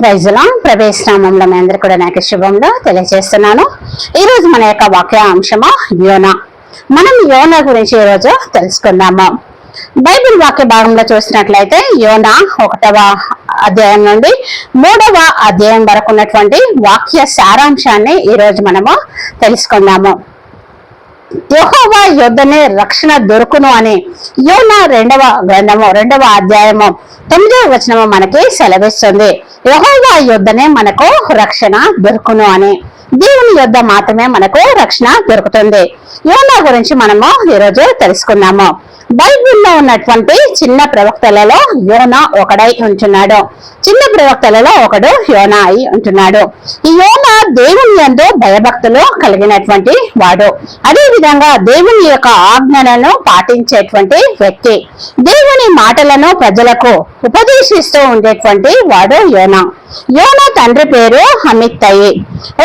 ప్రైజులా. ప్రవేశనామంలో మీ అందరు కూడా నాకు శుభంలో తెలియజేస్తున్నాను. ఈరోజు మన యొక్క వాక్యాంశము యోన. మనం యోన గురించి ఈరోజు తెలుసుకుందాము. బైబిల్ వాక్య భాగంలో చూసినట్లయితే యోన ఒకటవ అధ్యాయం నుండి మూడవ అధ్యాయం వరకు ఉన్నటువంటి వాక్య సారాంశాన్ని ఈరోజు మనము తెలుసుకుందాము. యహోవా యొద్దనే రక్షణ దొరుకును అని యోన రెండవ గ్రంథము రెండవ అధ్యాయము తొమ్మిదవ వచనము మనకి సెలవిస్తుంది. యహోవా యొద్దనే మనకు రక్షణ దొరుకును అని. దేవుని యొద్ద మాత్రమే మనకు రక్షణ దొరుకుతుంది. యోనా గురించి మనము ఈరోజు తెలుసుకున్నాము. బైబిల్లో ఉన్నటువంటి చిన్న ప్రవక్తలలో యోనా ఒకడై ఉంటున్నాడు. చిన్న ప్రవక్తలలో ఒకడు యోనా అయి ఉంటున్నాడు. ఈ యోనా దేవుని యందు భయభక్తులు కలిగినటువంటి వాడు. అదే విధంగా దేవుని యొక్క ఆజ్ఞలను పాటించేటువంటి వ్యక్తి. దేవుని మాటలను ప్రజలకు ఉపదేశిస్తూ ఉండేటువంటి వాడు యోనా. యోనా తండ్రి పేరు హమిత్తయి.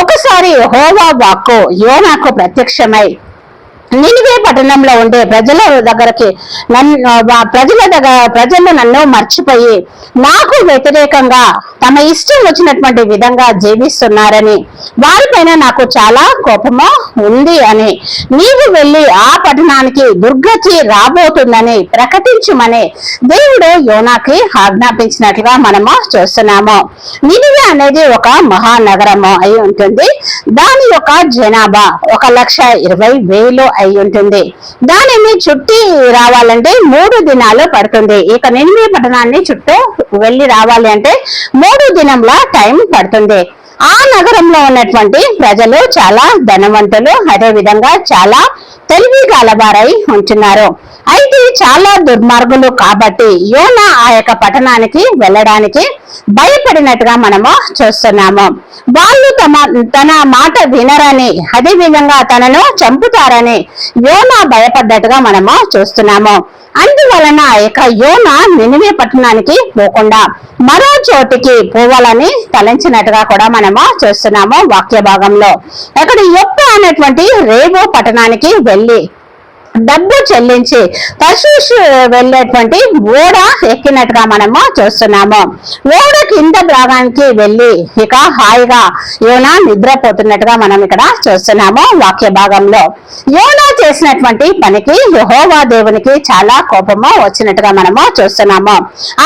ఒకసారి హోవా వాక్కు యోనాకు ప్రత్యక్షమై నినివే పట్టణంలో ఉండే ప్రజల దగ్గరకి నన్ను ప్రజల దగ్గర ప్రజలు నన్ను మర్చిపోయి నాకు వ్యతిరేకంగా తమ ఇష్టం వచ్చినటువంటి విధంగా జీవిస్తున్నారని వారిపైన నాకు చాలా కోపము ఉంది అని నీవు వెళ్ళి ఆ పట్టణానికి దుర్గతి రాబోతుందని ప్రకటించుమని దేవుడు యోనాకి ఆజ్ఞాపించినట్లుగా మనము చూస్తున్నాము. నినివే అనేది ఒక మహానగరము అయి ఉంటుంది. దాని యొక్క జనాభా ఒక లక్ష ఇరవై వేలు అయి ఉంటుంది. దానిని చుట్టి రావాలంటే మూడు దినాలు పడుతుంది. ఇక నినివే పట్టణాన్ని చుట్టూ వెళ్ళి రావాలి అంటే మూడు దినంల టైం పడుతుంది. ఆ నగరంలో ఉన్నటువంటి ప్రజలు చాలా ధనవంతులు అదే విధంగా చాలా తెలివి గలవారై ఉంటున్నారు. అయితే చాలా దుర్మార్గులు కాబట్టి యోన ఆ యొక్క పట్టణానికి వెళ్ళడానికి భయపడినట్టుగా మనము చూస్తున్నాము. వాళ్ళు తమ తన మాట వినరని అదే విధంగా తనను చంపుతారని యోన భయపడ్డట్టుగా మనము చూస్తున్నాము. అందువలన ఇక యొక్క యోన నినివే పట్టణానికి పోకుండా మరో చోటికి పోవాలని తలంచినట్టుగా కూడా మనము చూస్తున్నాము వాక్య భాగంలో అక్కడ యొక్క అనేటువంటి రేవో పట్టణానికి వెళ్ళి డబ్బు చెల్లించి తశూష్ వెళ్ళేటువంటి ఓడ ఎక్కినట్టుగా మనము చూస్తున్నాము. ఓడ కింద భాగానికి వెళ్ళి ఇక హాయిగా యోనా నిద్రపోతున్నట్టుగా మనం ఇక్కడ చూస్తున్నాము వాక్య భాగంలో. యోనా చేసినటువంటి పనికి యహోవా దేవునికి చాలా కోపము వచ్చినట్టుగా మనము చూస్తున్నాము.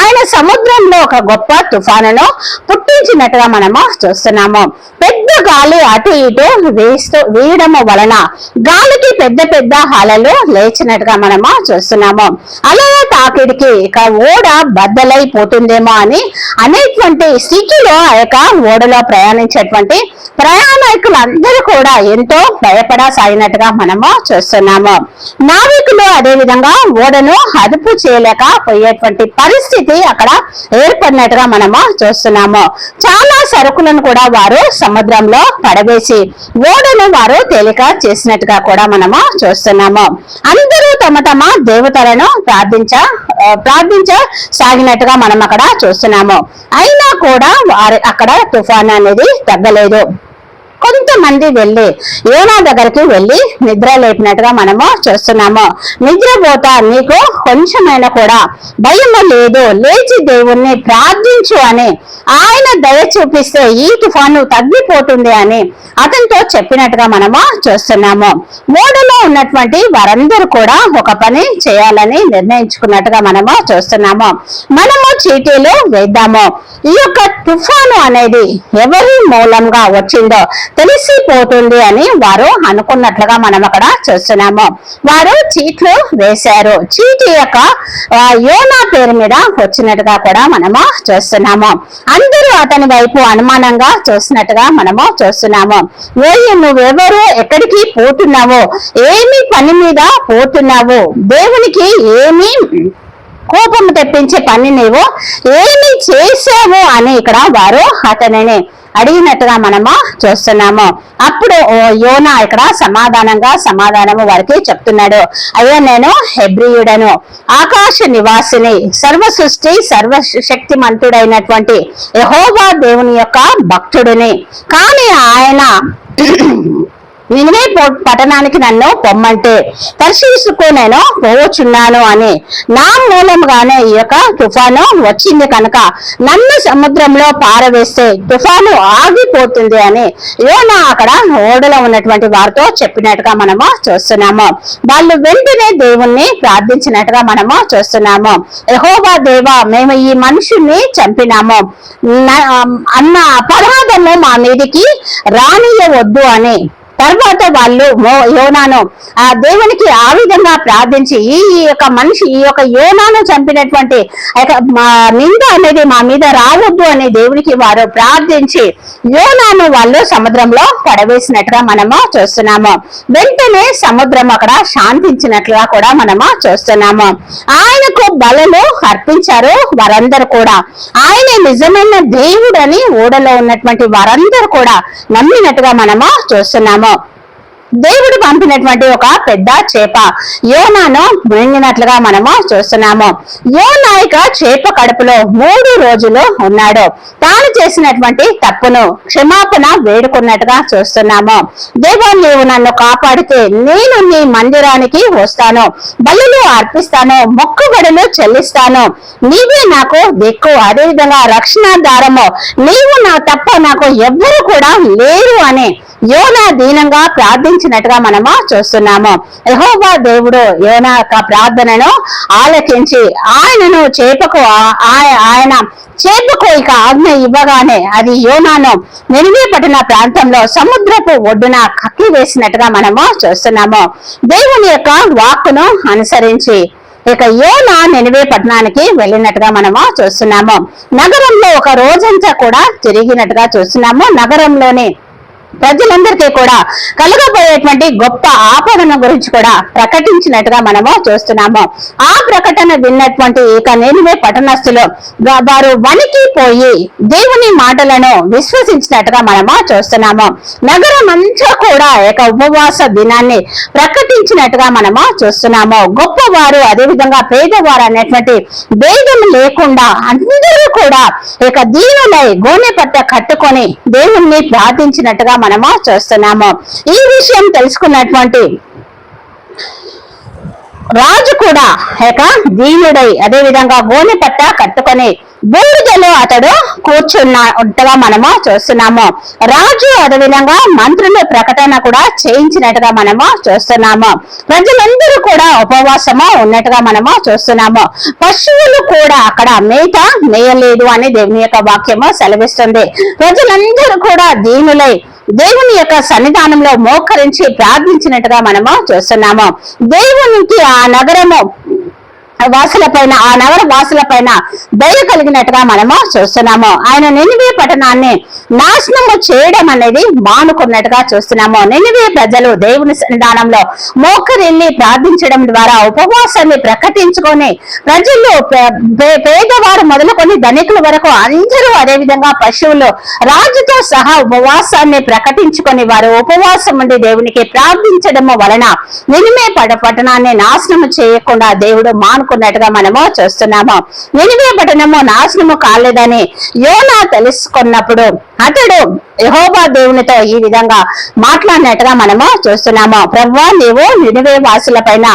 ఆయన సముద్రంలో ఒక గొప్ప తుఫానును పుట్టించినట్టుగా మనము చూస్తున్నాము. పెద్ద గాలి అటు ఇటు వేస్తూ వేయడము వలన గాలికి పెద్ద పెద్ద హాలలు లేచినట్టుగా మనము చూస్తున్నాము. అలా తాకిడికి ఇక ఓడ బద్దలైపోతుందేమో అని అనేటువంటి స్థితిలో ఆ యొక్క ఓడలో ప్రయాణించేటువంటి ప్రయాణికులందరూ కూడా ఎంతో భయపడసాగినట్టుగా మనము చూస్తున్నాము. నావికులు అదే విధంగా ఓడను అదుపు చేయలేక పోయేటువంటి పరిస్థితి అక్కడ ఏర్పడినట్టుగా మనము చూస్తున్నాము. చాలా సరుకులను కూడా వారు సముద్రంలో పడవేసి ఓడను వారు తేలిక చేసినట్టుగా కూడా మనము చూస్తున్నాము. అందరూ తమ తమ దేవతలను ప్రార్థించ ప్రార్థించ సాగినట్టుగా మనం అక్కడ చూస్తున్నాము. అయినా కూడా వారి అక్కడ తుఫాన్ అనేది తగ్గలేదు. కొంతమంది వెళ్ళి ఏనా దగ్గరికి వెళ్ళి నిద్ర లేపినట్టుగా మనము చూస్తున్నాము. నిద్రపోత నీకు కొంచెమైనా కూడా భయం లేదు. లేచి దేవుణ్ణి ప్రార్థించు అని ఆయన దయ చూపిస్తే ఈ తుఫాను తగ్గిపోతుంది అని అతనితో చెప్పినట్టుగా మనము చూస్తున్నాము. మూడులో ఉన్నటువంటి వారందరూ కూడా ఒక పని చేయాలని నిర్ణయించుకున్నట్టుగా మనము చూస్తున్నాము. మనము చీటీలు వేద్దాము. ఈ యొక్క తుఫాను అనేది ఎవరి మూలంగా వచ్చిందో తెలిసిపోతుంది అని వారు అనుకున్నట్లుగా మనం అక్కడ చూస్తున్నాము. వారు చీట్లు వేశారు. చీటి యొక్క యోనా పేరు మీద వచ్చినట్టుగా కూడా మనము చూస్తున్నాము. అందరూ అతని వైపు అనుమానంగా చూస్తున్నట్టుగా మనము చూస్తున్నాము. ఏ నువ్వెవరు? ఎక్కడికి పోతున్నావు? ఏమి పని మీద పోతున్నావు? దేవునికి ఏమి కోపము తెప్పించే పని నీవు. ఏమి చేసావు అని ఇక్కడ వారు అతనిని అడిగినట్టుగా మనము చూస్తున్నాము. అప్పుడు ఓ యోనా ఇక్కడ సమాధానంగా సమాధానము వారికి చెప్తున్నాడు. అయ్యా నేను హెబ్రియుడను. ఆకాశ నివాసిని సర్వ సృష్టి సర్వ శక్తిమంతుడైనటువంటి యహోవా దేవుని యొక్క భక్తుడిని. కానీ ఆయన నినివే పట్టణానికి నన్ను పొమ్మంటే తర్శీసుకు నేను పోవచ్చున్నాను అని. నా మూలంగానే ఈ యొక్క తుఫాను వచ్చింది కనుక నన్ను సముద్రంలో పారవేస్తే తుఫాను ఆగిపోతుంది అని యోనా అక్కడ ఓడలో ఉన్నటువంటి వారితో చెప్పినట్టుగా మనము చూస్తున్నాము. వాళ్ళు వెంటనే దేవుణ్ణి ప్రార్థించినట్టుగా మనము చూస్తున్నాము. యహోబా దేవా మేము ఈ మనుషుల్ని చంపినాము. అన్న అపరాధము మా మీదికి రానియవద్దు అని తర్వాత వాళ్ళు మో- యోనాను ఆ దేవునికి ఆ విధంగా ప్రార్థించి ఈ యొక్క మనిషి ఈ యొక్క యోనాను చంపినటువంటి మా నింద అనేది మా మీద రావద్దు అని దేవునికి వారు ప్రార్థించి యోనాను వాళ్ళు సముద్రంలో పడవేసినట్టుగా మనము చూస్తున్నాము. వెంటనే సముద్రం అక్కడ శాంతించినట్లుగా కూడా మనము చూస్తున్నాము. ఆయనకు బలలు అర్పించారు వారందరూ కూడా. ఆయన నిజమైన దేవుడని ఓడలో ఉన్నటువంటి వారందరూ కూడా నమ్మినట్టుగా మనము చూస్తున్నాము. దేవుడు పంపినటువంటి ఒక పెద్ద చేప. యోనాను మునిగినట్లుగా మనము చూస్తున్నాము. యోనాయిక చేప కడుపులో మూడు రోజులు ఉన్నాడు. తాను చేసినటువంటి తప్పును క్షమాపణ వేడుకున్నట్టుగా చూస్తున్నాము. దేవా నీవు నన్ను కాపాడితే నేను నీ మందిరానికి వస్తాను. బలులు అర్పిస్తాను మొక్కుబడులు చెల్లిస్తాను. నీవే నాకు దిక్కు. అదేవిధంగా రక్షణ దారము. నీవు నా తప్ప నాకు ఎవ్వరు కూడా లేరు అని యోనా దీనంగా ప్రార్థించ ప్రార్థించినట్టుగా మనము చూస్తున్నాము. యెహోవా దేవుడు యోనా యొక్క ప్రార్థనను ఆలకించి ఆయనను చేపకు ఆయన చేపకు ఇక ఆజ్ఞ ఇవ్వగానే అది యోనాను నినివే పట్టిన ప్రాంతంలో సముద్రపు ఒడ్డున కక్కి వేసినట్టుగా మనము చూస్తున్నాము. దేవుని యొక్క వాక్కును అనుసరించి ఇక యోన నినివే పట్టణానికి వెళ్ళినట్టుగా మనము చూస్తున్నాము. నగరంలో ఒక రోజంతా కూడా తిరిగినట్టుగా చూస్తున్నాము. నగరంలోని ప్రజలందరికీ కూడా కలగబోయేటువంటి గొప్ప ఆపదన గురించి కూడా ప్రకటించినట్టుగా మనము చూస్తున్నాము. ఆ ప్రకటన విన్నటువంటి ఇక నేనువే పట్టణస్థులు. వారు వారు వణికిపోయి దేవుని మాటలను విశ్వసించినట్టుగా మనము చూస్తున్నాము. నగరం అంతా కూడా ఒక ఉపవాస దినాన్ని ప్రకటించినట్టుగా మనము చూస్తున్నాము. గొప్పవారు అదేవిధంగా పేదవారు అనేటువంటి భేదం లేకుండా అందరూ కూడా ఇక దీనులై గోనె పట్ట కట్టుకొని దేవుణ్ణి ప్రార్థించినట్టుగా మనము చూస్తున్నాము. ఈ విషయం తెలుసుకున్నటువంటి రాజు కూడా యొక్క దీనుడై అదే విధంగా గోనె పట్ట కట్టుకొని బూడిదలో అతడు కూర్చున్నట్టుగా మనము చూస్తున్నాము. రాజు అదేవిధంగా మంత్రుల ప్రకటన కూడా చేయించినట్టుగా మనము చూస్తున్నాము. ప్రజలందరూ కూడా ఉపవాసము ఉన్నట్టుగా మనము చూస్తున్నాము. పశువులు కూడా అక్కడ మేత మేయలేదు అని దేవుని యొక్క వాక్యము సెలవిస్తుంది. ప్రజలందరూ కూడా దీనులై దేవుని యొక్క సన్నిధానంలో మోకరించి ప్రార్థించినట్టుగా మనము చూస్తున్నాము. దేవునికి ఆ నగరము వాసుల పైన ఆ నగర వాసుల పైన దయ కలిగినట్టుగా మనము చూస్తున్నాము. ఆయన నినివే పట్టణాన్ని నాశనము చేయడం అనేది మానుకున్నట్టుగా చూస్తున్నాము. నినివే ప్రజలు దేవుని సన్నిధానంలో మోకరిల్లి ప్రార్థించడం ద్వారా ఉపవాసాన్ని ప్రకటించుకొని ప్రజలు పే- పేదవారు మొదలుకొని ధనికుల వరకు అందరూ అదే విధంగా పశువులు రాజుతో సహా ఉపవాసాన్ని ప్రకటించుకొని వారు ఉపవాసం ఉండి దేవునికి ప్రార్థించడము వలన నినిమే పడ పట్టణాన్ని నాశనం చేయకుండా దేవుడు మానుకు అనుకున్నట్టుగా మనము చూస్తున్నాము. నినివే పట్టణము నాశనము కాలేదని యోనా తెలుసుకున్నప్పుడు అతడు యహోబా దేవునితో ఈ విధంగా మాట్లాడినట్టుగా మనము చూస్తున్నాము. ప్రవ్వా నీవు నినివే వాసుల పైన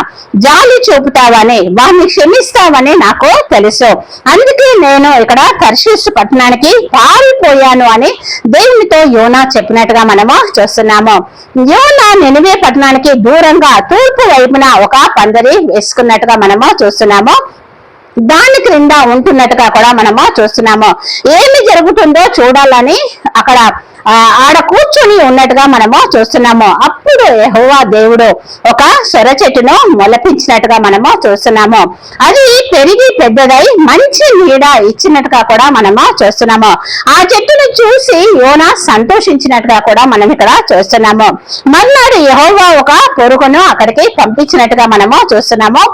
జాలి చూపుతావని వారిని క్షమిస్తావని నాకు తెలుసు. అందుకే నేను ఇక్కడ తర్శీసు పట్టణానికి పారిపోయాను అని దేవునితో యోనా చెప్పినట్టుగా మనము చూస్తున్నాము. యోనా నినివే పట్టణానికి దూరంగా తూర్పు వైపున ఒక పందిరి వేసుకున్నట్టుగా మనము చూస్తున్నాము. దాని క్రింద ఉంటున్నట్టుగా కూడా మనము చూస్తున్నాము. ఏమి జరుగుతుందో చూడాలని అక్కడ ఆడ కూర్చొని ఉన్నట్టుగా మనము చూస్తున్నాము. అప్పుడు యహోవా దేవుడు ఒక సొర చెట్టును మొలపించినట్టుగా మనము చూస్తున్నాము. అది పెరిగి పెద్దదై మంచి నీడ ఇచ్చినట్టుగా కూడా మనము చూస్తున్నాము. ఆ చెట్టును చూసి యోనా సంతోషించినట్టుగా కూడా మనం ఇక్కడ చూస్తున్నాము. మర్నాడు యహోవా ఒక పొరుగును అక్కడికి పంపించినట్టుగా మనము చూస్తున్నాము.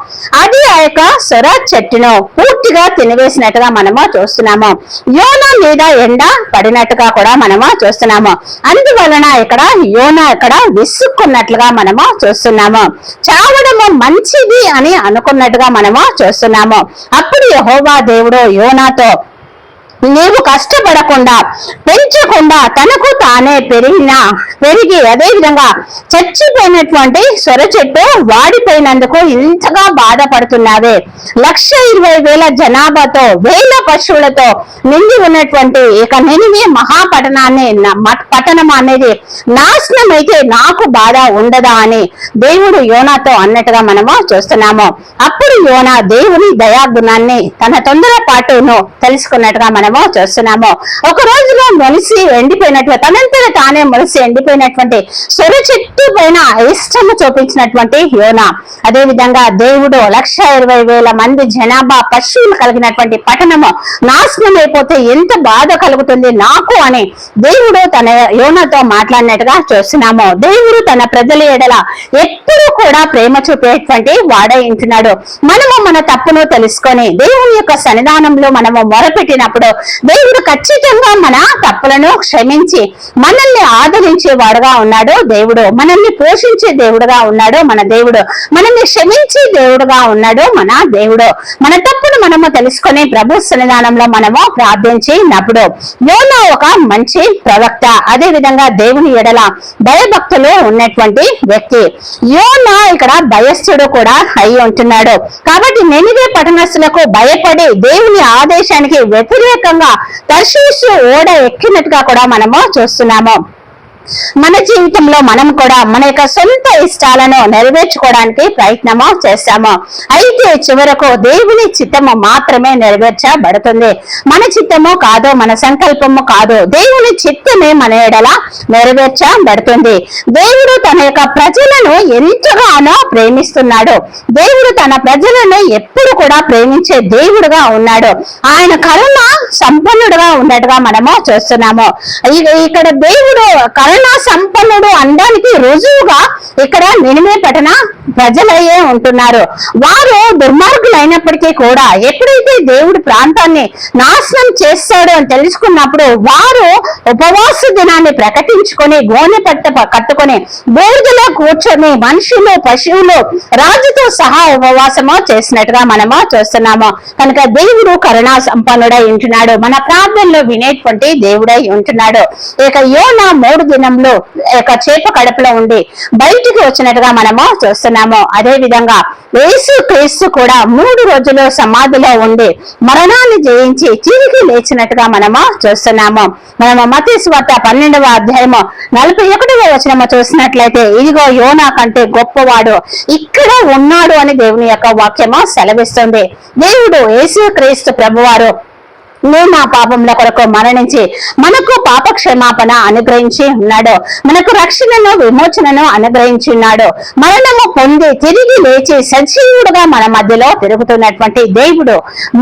అది ఆ యొక్క సొర చెట్టును పూర్తిగా తినివేసినట్టుగా మనము చూస్తున్నాము. యోనా మీద ఎండ పడినట్టుగా కూడా మనము చూస్తున్నాము. అందువలన ఇక్కడ యోనా ఇక్కడ విసుక్కున్నట్లుగా మనము చూస్తున్నాము. చావడము మంచిది అని అనుకున్నట్టుగా మనము చూస్తున్నాము. అప్పుడు యహోవా దేవుడు యోనాతో నీవు కష్టపడకుండా పెంచకుండా తనకు తానే పెరిగిన పెరిగి అదే విధంగా చచ్చిపోయినటువంటి సొర చెట్టు వాడిపోయినందుకు ఇంతగా బాధపడుతున్నావే. లక్ష ఇరవై వేల జనాభాతో వేల పశువులతో నిండి ఉన్నటువంటి ఇక నినివి మహాపట్టణాన్ని పట్టణం అనేది నాశనం అయితే నాకు బాధ ఉండదా అని దేవుడు యోనాతో అన్నట్టుగా మనము చూస్తున్నాము. అప్పుడు యోనా దేవుని దయాగుణాన్ని తన తొందరపాటును తెలుసుకున్నట్టుగా మనం మనము చూస్తున్నాము. ఒక రోజులో మొలిసి ఎండిపోయినట్టు తనంతట తానే మొలిసి ఎండిపోయినటువంటి సురచిత్ ఇంటి పైన ఇష్టము చూపించినటువంటి యోనా. అదే విధంగా దేవుడు లక్ష ఇరవై వేల మంది జనాభా పశువులు కలిగినటువంటి పట్టణము నాశనం అయిపోతే ఎంత బాధ కలుగుతుంది నాకు అని దేవుడు తన యోనతో మాట్లాడినట్టుగా చూస్తున్నాము. దేవుడు తన ప్రజల ఎడల ఎప్పుడూ కూడా ప్రేమ చూపేటువంటి వాడై ఉంటున్నాడు. మనము మన తప్పును తెలుసుకొని దేవుని యొక్క సన్నిధానంలో మనము మొరపెట్టినప్పుడు దేవుడు ఖచ్చితంగా మన తప్పులను క్షమించి మనల్ని ఆదరించే వాడుగా ఉన్నాడు దేవుడు. మనల్ని పోషించే దేవుడుగా ఉన్నాడు మన దేవుడు. మనల్ని క్షమించే దేవుడుగా ఉన్నాడు మన దేవుడు. మన తప్పును మనము తెలుసుకొని ప్రభు సన్నిధానంలో మనము ప్రార్థించినప్పుడు యోనా ఒక మంచి ప్రవక్త అదే విధంగా దేవుని ఎడల భయభక్తులు ఉన్నటువంటి వ్యక్తి. యోనా ఇక్కడ భయస్థుడు కూడా అయి ఉంటున్నాడు. కాబట్టి నెనివే పట్టణస్తులకు భయపడి దేవుని ఆదేశానికి వ్యతిరేకంగా తర్శీసు ఓడ ఎక్కినట్టుగా కూడా మనము చూస్తున్నాము. మన జీవితంలో మనం కూడా మన యొక్క సొంత ఇష్టాలను నెరవేర్చుకోవడానికి ప్రయత్నము చేస్తాము అయితే చివరకు దేవుని చిత్తము మాత్రమే నెరవేర్చబడుతుంది. మన చిత్తము కాదు మన సంకల్పము కాదు. దేవుని చిత్తమే మన ఎడల నెరవేర్చబడుతుంది. దేవుడు తన యొక్క ప్రజలను ఎంతగానో ప్రేమిస్తున్నాడు. దేవుడు తన ప్రజలను ఎప్పుడు కూడా ప్రేమించే దేవుడుగా ఉన్నాడు. ఆయన కరుణ సంపన్నుడుగా ఉన్నట్టుగా మనము చూస్తున్నాము. ఇక్కడ దేవుడు కరుణ సంపన్నుడు అనడానికి రుజువుగా ఇక్కడ నినిమే పట్టణ ప్రజలయ్యే ఉంటున్నారు. వారు దుర్మార్గులైనప్పటికీ కూడా ఎప్పుడైతే దేవుడు ప్రాంతాన్ని నాశనం చేస్తాడో అని తెలుసుకున్నప్పుడు వారు ఉపవాస దినాన్ని ప్రకటించుకొని గోనె పట్ట కట్టుకొని బోర్డులో కూర్చొని మనుషులు పశువులు రాజుతో సహా ఉపవాసము చేసినట్టుగా మనము చూస్తున్నాము. కనుక దేవుడు కరుణా సంపన్నుడై ఉంటున్నాడు. మన ప్రార్థనలో వినేటువంటి దేవుడై ఉంటున్నాడు. ఇక యోన మూడు దినంలో ఇక చేప కడుపులో ఉండి బయటికి వచ్చినట్టుగా మనము చూస్తున్నాము. అదే విధంగా యేసు క్రీస్తు కూడా మూడు రోజులు సమాధిలో ఉండి మరణాన్ని జయించి తిరిగి లేచినట్టుగా మనము చూస్తున్నాము. మనము మతీ స్వార్త పన్నెండవ అధ్యాయము నలభై ఒకటవ వచనము చూసినట్లయితే ఇదిగో యోనా కంటే గొప్పవాడు ఇక్కడ ఉన్నాడు అని దేవుని యొక్క వాక్యము సెలవిస్తుంది. దేవుడు యేసు క్రీస్తు ప్రభువారు నువ్వు మా పాపముల కొరకు మరణించి మనకు పాప క్షమాపణ అనుగ్రహించి ఉన్నాడు. మనకు రక్షణను విమోచనను అనుగ్రహించి ఉన్నాడు. మరణము పొంది తిరిగి లేచి సజీవుడుగా మన మధ్యలో తిరుగుతున్నటువంటి దేవుడు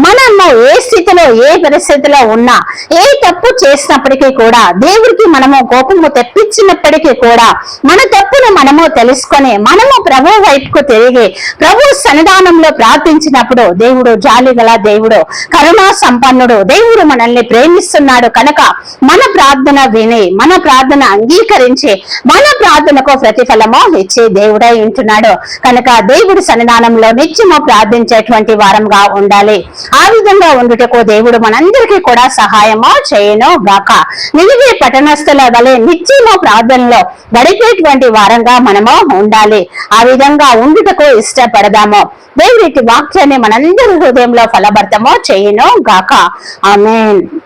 మనము ఏ స్థితిలో ఏ పరిస్థితిలో ఉన్నా ఏ తప్పు చేసినప్పటికీ కూడా దేవుడికి మనము కోపము తెప్పించినప్పటికీ కూడా మన తప్పును మనము తెలుసుకొని మనము ప్రభు వైపుకు తిరిగి ప్రభు సన్నిధానంలో ప్రార్థించినప్పుడు దేవుడు జాలి గల దేవుడు కరుణా సంపన్నుడు దేవుడు మనల్ని ప్రేమిస్తున్నాడు కనుక మన ప్రార్థన విని మన ప్రార్థన అంగీకరించే మన ప్రార్థనకు ప్రతిఫలము ఇచ్చే దేవుడై ఉంటున్నాడు. కనుక దేవుడి సన్నిధానంలో నిత్యము ప్రార్థించేటువంటి వారంగా ఉండాలి. ఆ విధంగా ఉండుటకు దేవుడు మనందరికీ కూడా సహాయము చేయను గాక. నిలివే పట్టణస్థుల వలె నిత్యము ప్రార్థనలో గడిపేటువంటి వారంగా మనము ఉండాలి. ఆ విధంగా ఉండుటకు ఇష్టపడదాము. దేవుడి వాక్యాన్ని మనందరి హృదయంలో ఫలభర్తమో చేయను గాక. Amen.